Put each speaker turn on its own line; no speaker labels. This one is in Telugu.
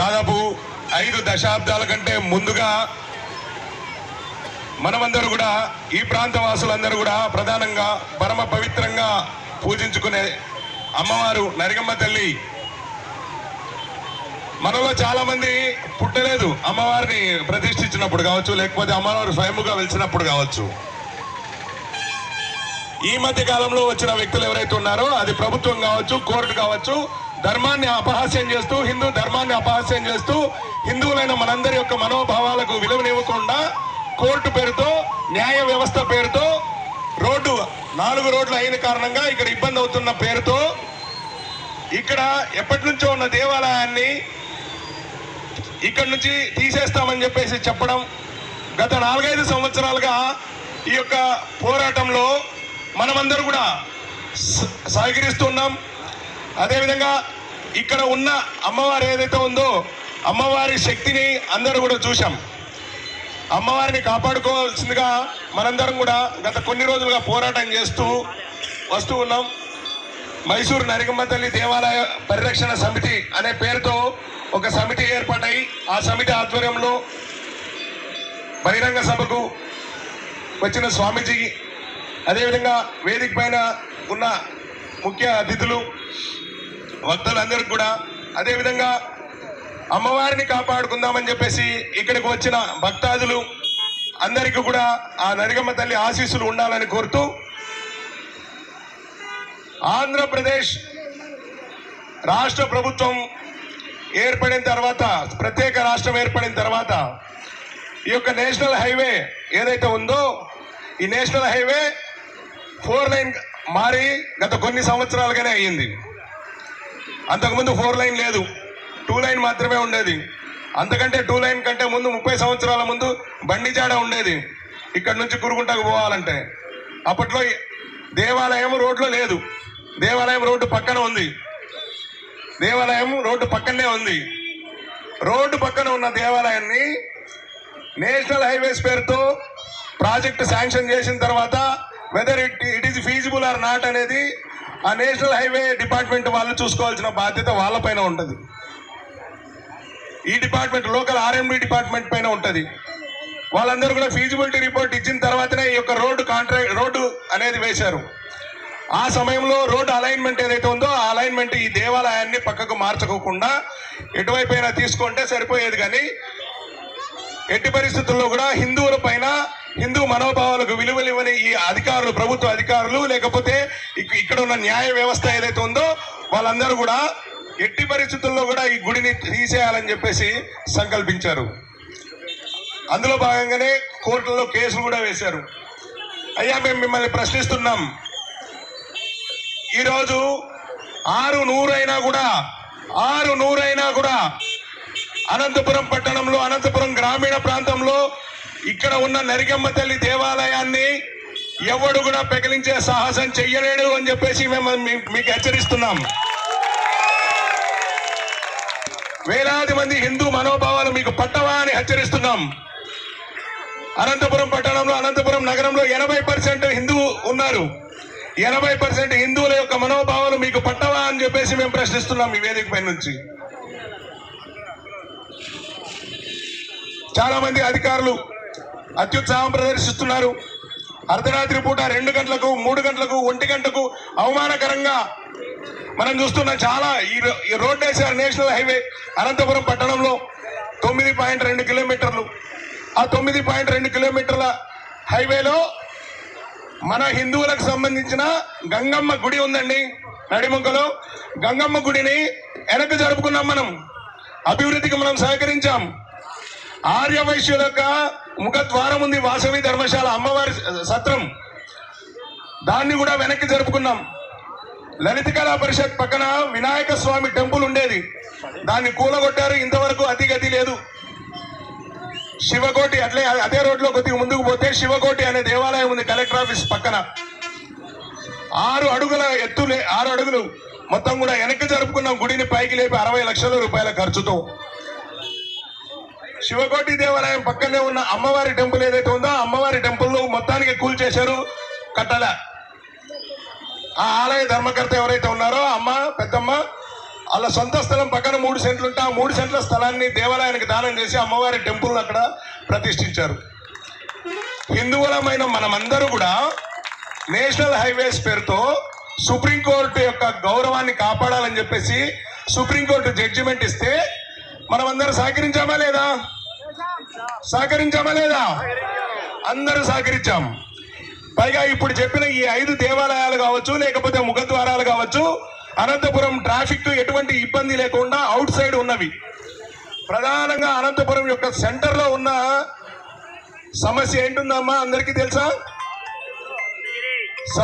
దాదాపు ఐదు దశాబ్దాల కంటే ముందుగా మనమందరూ కూడా ఈ ప్రాంత వాసులందరూ కూడా ప్రధానంగా పరమ పవిత్రంగా పూజించుకునే అమ్మవారు నరిగమ్మ తల్లి. మనలో చాలా మంది పుట్టలేదు అమ్మవారిని ప్రతిష్ఠించినప్పుడు కావచ్చు లేకపోతే అమ్మవారు స్వయముగా వెలిచినప్పుడు కావచ్చు. ఈ మధ్య కాలంలో వచ్చిన వ్యక్తులు ఎవరైతే ఉన్నారో అది ప్రభుత్వం కావచ్చు కోర్టు కావచ్చు ధర్మాన్ని అపహాస్యం చేస్తూ హిందూ ధర్మాన్ని అపహాస్యం చేస్తూ హిందువులైన మనందరి యొక్క మనోభావాలకు విలువనివ్వకుండా కోర్టు పేరుతో న్యాయ వ్యవస్థ పేరుతో రోడ్డు నాలుగు రోడ్లు అయిన కారణంగా ఇక్కడ ఇబ్బంది అవుతున్న పేరుతో ఇక్కడ ఎప్పటి నుంచో ఉన్న దేవాలయాన్ని ఇక్కడ నుంచి తీసేస్తామని చెప్పేసి చెప్పడం గత నాలుగైదు సంవత్సరాలుగా ఈ యొక్క పోరాటంలో మనమందరూ కూడా స- సహకరిస్తున్నాం. అదేవిధంగా ఇక్కడ ఉన్న అమ్మవారు ఏదైతే ఉందో అమ్మవారి శక్తిని అందరూ కూడా చూశాం. అమ్మవారిని కాపాడుకోవాల్సిందిగా మనందరం కూడా గత కొన్ని రోజులుగా పోరాటం చేస్తూ వస్తూ ఉన్నాం. మైసూరు నరిగమ్మ తల్లి దేవాలయ పరిరక్షణ సమితి అనే పేరుతో ఒక సమితి ఏర్పాటై ఆ సమితి ఆధ్వర్యంలో బహిరంగ సభకు వచ్చిన స్వామీజీ అదేవిధంగా వేదిక పైన ఉన్న ముఖ్య అతిథులు భక్తులందరికీ కూడా అదేవిధంగా అమ్మవారిని కాపాడుకుందామని చెప్పేసి ఇక్కడికి వచ్చిన భక్తాదులు అందరికీ కూడా ఆ నరిగమ్మ తల్లి ఆశీస్సులు ఉండాలని కోరుతూ ఆంధ్రప్రదేశ్ రాష్ట్ర ప్రభుత్వం ఏర్పడిన తర్వాత ప్రత్యేక రాష్ట్రం ఏర్పడిన తర్వాత ఈ యొక్క నేషనల్ హైవే ఏదైతే ఉందో ఈ నేషనల్ హైవే ఫోర్ లైన్ మారి గత కొన్ని సంవత్సరాలుగానే అయ్యింది. అంతకుముందు ఫోర్ లైన్ లేదు. టూ లైన్ మాత్రమే ఉండేది. అంతకంటే టూ లైన్ కంటే ముందు ముప్పై సంవత్సరాల ముందు బండిజాడ ఉండేది. ఇక్కడ నుంచి కురుగుంటకు పోవాలంటే. అప్పట్లో దేవాలయం రోడ్లో లేదు. దేవాలయం రోడ్డు పక్కన ఉంది. దేవాలయం రోడ్డు పక్కనే ఉంది. రోడ్డు పక్కన ఉన్న దేవాలయాన్ని నేషనల్ హైవేస్ పేరుతో ప్రాజెక్ట్ శాంక్షన్ చేసిన తర్వాత whether it it is feasible or not అనేది ఆ నేషనల్ హైవే డిపార్ట్మెంట్ వాళ్ళు చూసుకోవాల్సిన బాధ్యత వాళ్ళపైన ఉంటుంది. ఈ డిపార్ట్మెంట్ లోకల్ ఆర్ఎండి డిపార్ట్మెంట్ పైన ఉంటుంది. వాళ్ళందరూ కూడా ఫీజిబిలిటీ రిపోర్ట్ ఇచ్చిన తర్వాతనే ఈ యొక్క రోడ్డు కాంట్రాక్ట్ రోడ్డు అనేది వేశారు. ఆ సమయంలో రోడ్డు అలైన్మెంట్ ఏదైతే ఉందో ఆ అలైన్మెంట్ ఈ దేవాలయాన్ని పక్కకు మార్చుకోకుండా ఎటువైపు అయినా తీసుకుంటే సరిపోయేది కానీ ఎట్టి పరిస్థితుల్లో కూడా హిందువుల పైన హిందూ మనోభావాలకు విలువలివ్వని ఈ అధికారులు ప్రభుత్వ అధికారులు లేకపోతే ఇక్కడ ఉన్న న్యాయ వ్యవస్థ ఏదైతే ఉందో వాళ్ళందరూ కూడా ఎట్టి పరిస్థితుల్లో కూడా ఈ గుడిని తీసేయాలని చెప్పేసి సంకల్పించారు. అందులో భాగంగానే కోర్టులో కేసులు కూడా వేశారు. అయ్యా మేము మిమ్మల్ని ప్రశ్నిస్తున్నాం. ఈరోజు ఆరు నూరైనా కూడా ఆరు నూరైనా కూడా అనంతపురం పట్టణంలో అనంతపురం గ్రామీణ ప్రాంతంలో ఇక్కడ ఉన్న నరిగమ్మ తల్లి దేవాలయాన్ని ఎవడు కూడా పెకిలించే సాహసం చెయ్యలేడు అని చెప్పేసి మేము మీకు హెచ్చరిస్తున్నాం. వేలాది మంది హిందూ మనోభావాలు మీకు పట్టవా అని హెచ్చరిస్తున్నాం. అనంతపురం పట్టణంలో అనంతపురం నగరంలో ఎనభై పర్సెంట్ హిందూ ఉన్నారు. ఎనభై పర్సెంట్ హిందువుల యొక్క మనోభావాలు మీకు పట్టవా అని చెప్పేసి మేము ప్రశ్నిస్తున్నాం ఈ వేదిక పై నుంచి. చాలా మంది అధికారులు అత్యుత్సాహం ప్రదర్శిస్తున్నారు అర్ధరాత్రి పూట రెండు గంటలకు మూడు గంటలకు ఒంటి గంటకు అవమానకరంగా మనం చూస్తున్న చాలా ఈ రో- ఈ రోడ్ వేసారు నేషనల్ హైవే అనంతపురం పట్టణంలో తొమ్మిది పాయింట్ రెండు కిలోమీటర్లు. ఆ తొమ్మిది పాయింట్ రెండు కిలోమీటర్ల హైవేలో మన హిందువులకు సంబంధించిన గంగమ్మ గుడి ఉందండి. నడిముక్కలో గంగమ్మ గుడిని వెనక్కి జరుపుకున్నాం మనం. అభివృద్ధికి మనం సహకరించాం. ఆర్యవైశ్యుల యొక్క ముఖద్వారం ఉంది వాసవి ధర్మశాల అమ్మవారి సత్రం. దాన్ని కూడా వెనక్కి జరుపుకున్నాం. లలిత కళా పరిషత్ పక్కన వినాయక స్వామి టెంపుల్ ఉండేది. దాన్ని కూలగొట్టారు. ఇంతవరకు అతి గతి లేదు. శివకోటి అట్లే అదే రోడ్లో కొద్దిగా ముందుకు పోతే శివకోటి అనే దేవాలయం ఉంది కలెక్టర్ ఆఫీస్ పక్కన. ఆరు అడుగుల ఎత్తులే ఆరు అడుగులు మొత్తం కూడా వెనక్కి జరుపుకున్నాం. గుడిని పైకి లేపి అరవై లక్షల రూపాయల ఖర్చుతో. శివకోటి దేవాలయం పక్కనే ఉన్న అమ్మవారి టెంపుల్ ఏదైతే ఉందో అమ్మవారి టెంపుల్ మొత్తానికి కూల్చేశారు కట్టల. ఆ ఆలయ ధర్మకర్త ఎవరైతే ఉన్నారో అమ్మ పెద్దమ్మ వాళ్ళ సొంత స్థలం పక్కన మూడు సెంట్లు ఉంటే ఆ మూడు సెంట్ల స్థలాన్ని దేవాలయానికి దానం చేసి అమ్మవారి టెంపుల్ అక్కడ ప్రతిష్ఠించారు. హిందువులమైన మనమందరూ కూడా నేషనల్ హైవేస్ పేరుతో సుప్రీంకోర్టు యొక్క గౌరవాన్ని కాపాడాలని చెప్పేసి సుప్రీంకోర్టు జడ్జిమెంట్ ఇస్తే మనం అందరూ సహకరించామా లేదా? సహకరించామా లేదా? అందరూ సహకరించాం. పైగా ఇప్పుడు చెప్పిన ఈ ఐదు దేవాలయాలు కావచ్చు లేకపోతే ముఖద్వారాలు కావచ్చు అనంతపురం ట్రాఫిక్ ఎటువంటి ఇబ్బంది లేకుండా అవుట్ సైడ్ ఉన్నవి. ప్రధానంగా అనంతపురం యొక్క సెంటర్లో ఉన్న సమస్య ఏంటుందమ్మా? అందరికీ తెలుసా?